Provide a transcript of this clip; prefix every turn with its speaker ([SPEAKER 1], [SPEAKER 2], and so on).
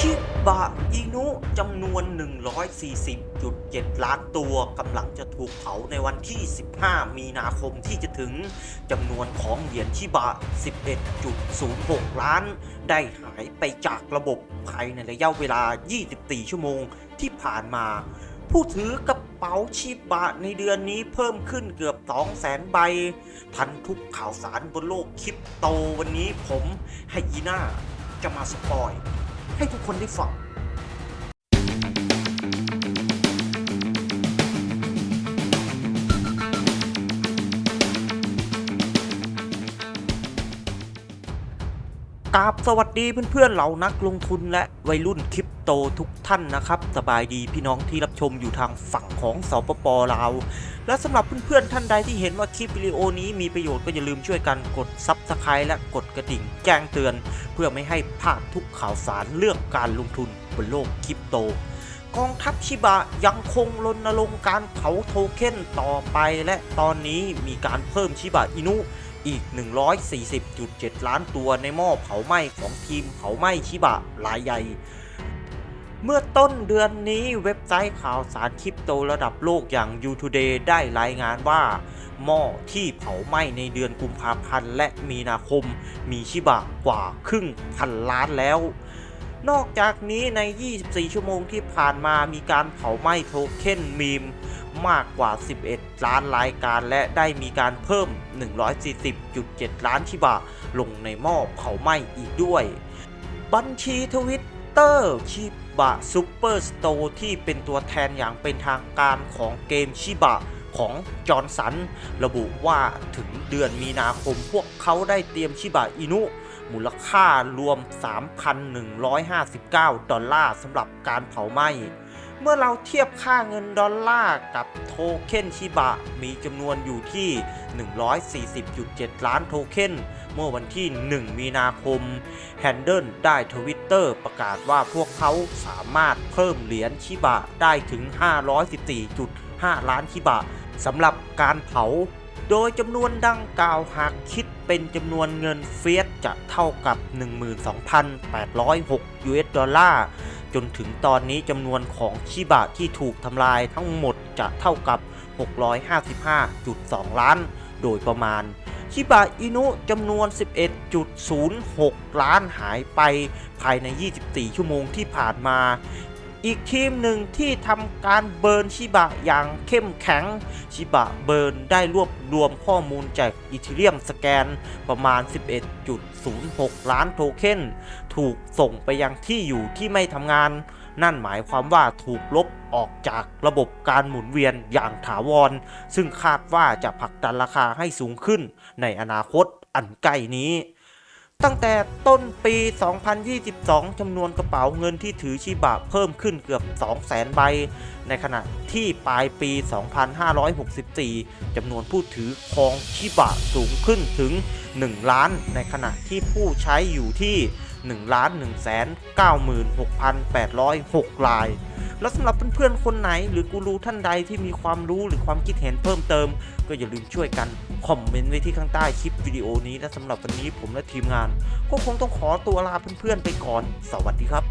[SPEAKER 1] ชิบะอินุจำนวน 140.7 ล้านตัวกำลังจะถูกเผาในวันที่ 15 มีนาคมที่จะถึงจำนวนของเหรียญชิบะ 11.06 ล้าน ได้หายไปจากระบบภายในระยะเวลา 24 ชั่วโมงที่ผ่านมา ผู้ถือกระเป๋าชิบะในเดือนนี้เพิ่มขึ้นเกือบ 200,000 ใบทันทุกข่าวสารบนโลกคริปโตวันนี้ผมไฮยีน่าจะมาสปอย ให้ทุกคนได้ฟังกราบสวัสดีเพื่อนๆเหล่านักลงทุนและวัยรุ่นคริป โตทุกท่านนะครับ สบายดีพี่น้องที่รับชมอยู่ทางฝั่งของสปปลาว และสำหรับเพื่อนๆท่านใดที่เห็นว่าคลิปวิดีโอนี้มีประโยชน์ก็อย่าลืมช่วยกันกดซับสไครต์และกดกระดิ่งแจ้งเตือน เพื่อไม่ให้พลาดทุกข่าวสารเรื่องการลงทุนบนโลกคริปโต กองทัพชิบะยังคงรณรงค์การเผาโทเค็นต่อไป และตอนนี้มีการเพิ่มชิบะอินุอีก 140.7 ล้านตัวในหม้อเผาไหม้ของทีมเผาไหม้ชิบะรายใหญ่ เมื่อต้นเดือนนี้เว็บไซต์ข่าวสารคริปโตระดับโลกอย่าง u t o d a y ได้รายงานว่า หม้อที่เผาไหม้ในเดือนกุมภาพันธ์และมีนาคมมีชิบะกว่าครึ่งพันล้านแล้ว นอกจากนี้ใน 24 ชั่วโมงที่ผ่านมามีการเผาไหม้โทเค็นมีมมากกว่า 11 ล้านรายการและได้มีการเพิ่ม 140.7 ล้านชิบะลงในหม้อเผาไหม้อีกด้วย บัญชีทวิต เตอร์ชิบะซูเปอร์สโตร์ที่เป็นตัวแทนอย่างเป็นทางการของเกมชิบะของจอร์นสัน ระบุว่าถึงเดือนมีนาคมพวกเขาได้เตรียมชิบะอินุ มูลค่ารวม 3,159 ดอลลาร์สำหรับการเผาไหม้เมื่อเราเทียบค่าเงินดอลลาร์กับโทเค็นชิบะ มีจำนวนอยู่ที่ 140.7 ล้านโทเค็น เมื่อวันที่ 1 มีนาคมแฮนเดิลได้ทวิตเตอร์ประกาศว่าพวกเขาสามารถเพิ่มเหรียญชิบะได้ถึง 514.5 ล้านชิบะสำหรับการเผา โดยจำนวนดังกล่าวหากคิดเป็นจำนวนเงินเฟียสจะเท่ากับ 12,806 US ดอลลาร์จนถึงตอนนี้จำนวนของชิบะที่ถูกทำลายทั้งหมดจะเท่ากับ 655.2 ล้าน โดยประมาณ ชิบะอินุจำนวน 11.06 ล้านหายไปภายใน 24 ชั่วโมงที่ผ่านมา อีกทีมหนึ่งที่ทำการเบิร์นชิบะอย่างเข้มแข็ง ชิบะเบิร์นได้รวบรวมข้อมูลจากอีเทเรียมสแกนประมาณ 11.06 ล้านโทเค็น ถูกส่งไปยังที่อยู่ที่ไม่ทำงาน นั่นหมายความว่าถูกลบออกจากระบบการหมุนเวียนอย่างถาวร ซึ่งคาดว่าจะผลักดันราคาให้สูงขึ้นในอนาคตอันใกล้นี้ ตั้งแต่ต้นปี 2022 จำนวนกระเป๋าเงินที่ถือชิบะเพิ่มขึ้นเกือบ 200,000 ใบ ในขณะที่ปลายปี 2564 จำนวนผู้ถือครองชิบะสูงขึ้นถึง 1 ล้าน ในขณะที่ผู้ใช้อยู่ที่1ล้าน1แสน96,806 ราย แล้วสำหรับเพื่อนๆ คนไหน หรือกูรูท่านใดที่มีความรู้หรือความคิดเห็นเพิ่มเติม ก็อย่าลืมช่วยกัน คอมเมนต์ไว้ที่ข้างใต้คลิปวิดีโอนี้และสำหรับวันนี้ผมและทีมงาน ก็คงต้องขอตัวลาเพื่อนๆไปก่อน สวัสดีครับ